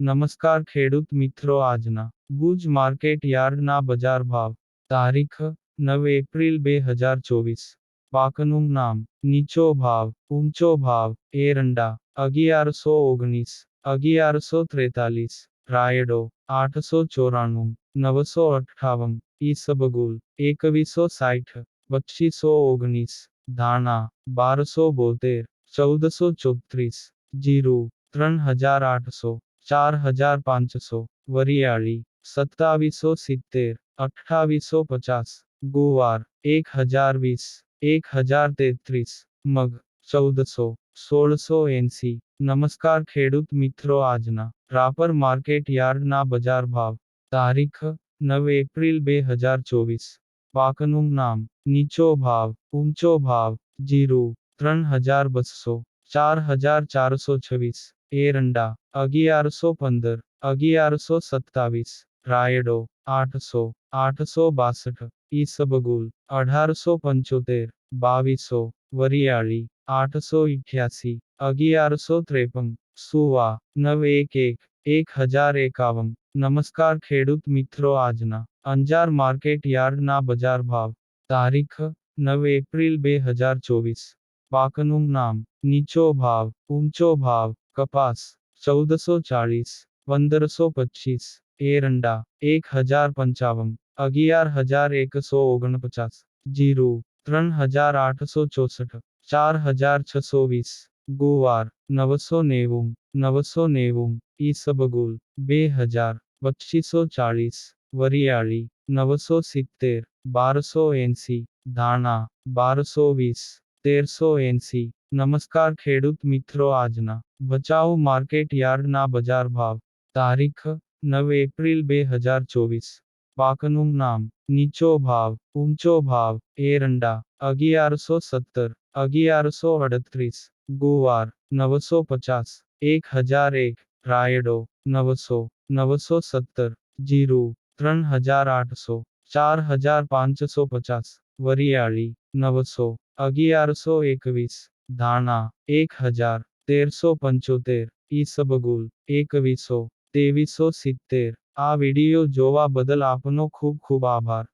નમસ્કાર ખેડૂત મિત્રો આજના ભુજ માર્કેટ યાર્ડના બજાર ભાવ તારીખ નવ એપ્રિલ બે હજાર ચોવીસ પાકનું નામ નીચો ભાવ ઊંચો ભાવ એરંડા અગિયારસો ઓગણીસ અગિયારસો ત્રેતાલીસ રાયડો આઠસો ચોરાણું નવસો અઠ્ઠાવન ઈસબગુલ એકવીસો સાઠ પચીસો ઓગણીસ ધાણા બારસો બોતેર ચૌદસો ચોત્રીસ જીરું ત્રણ હજાર આઠસો ચાર હજાર પાંચસો વરિયાળી સત્તાવીસો સિત્તેર અઠ્ઠાવીસો પચાસ ગુવાર એક હજાર વીસ એક હજાર તેત્રીસ મગ ચૌદસો સોળસો એંસી નમસ્કાર ખેડૂત મિત્રો આજના રાપર માર્કેટ યાર્ડના બજાર ભાવ તારીખ નવ એપ્રિલ બે હજાર ચોવીસ પાકનું નામ નીચો ભાવ ઊંચો ભાવ જીરું ત્રણ હજાર બસો ચાર હજાર ચારસો છવ્વીસ એરંડા અગિયારસો પંદર અગિયારસો સત્તાવીસ રાયડો આઠસો આઠસો બાસઠ ઈસબગુલ અઢારસો પંચોતેર બાવીસો વરિયાળી આઠસો ઇઠ્યાસી અગિયારસો ત્રેપન સુવા નવ એક એક એક હજાર એકાવન નમસ્કાર ખેડૂત મિત્રો આજના અંજાર માર્કેટ યાર્ડના બજાર ભાવ તારીખ નવ એપ્રિલ બે હજાર ચોવીસ પાકનું નામ નીચો ભાવ ઊંચો ભાવ કપાસ ચૌદસો ચાળીસ પંદરસો પચીસ એરંડા એક હજાર પંચાવન અગિયાર હજાર એકસો ઓગણપચાસ જીરું ત્રણ હજાર આઠસો ચોસઠ ચાર હજાર છસો વીસ ગુવાર નવસો નેવું નવસો નેવું ઈસબગુલ બે હજાર પચીસો ચાળીસ વરિયાળી નવસો સિત્તેર બારસો એંસી ધાણા બારસો વીસ તેરસો એંસી નમસ્કાર ખેડૂત મિત્રો આજના ભચાઉ માર્કેટ યાર્ડના બજાર ભાવ તારીખ નવ એપ્રિલ બે હજાર ચોવીસ પાકનું નામ નીચો ભાવ ઊંચો ભાવ એરંડા અગિયારસો સત્તર અગિયારસો અડત્રીસ ગુવાર નવસો પચાસ એક હજાર એક રાયડો નવસો નવસો સત્તર જીરું ત્રણ હજાર આઠસો ચાર હજાર પાંચસો પચાસ. વરિયાળી, નવસો. અગિયારસો એકવીસ. ધાણા એક હજાર તેરસો પંચોતેર. ઈસબગુલ, એકવીસો. તેવીસો સિત્તેર. આ વીડિયો જોવા બદલ આપનો ખૂબ ખૂબ આભાર.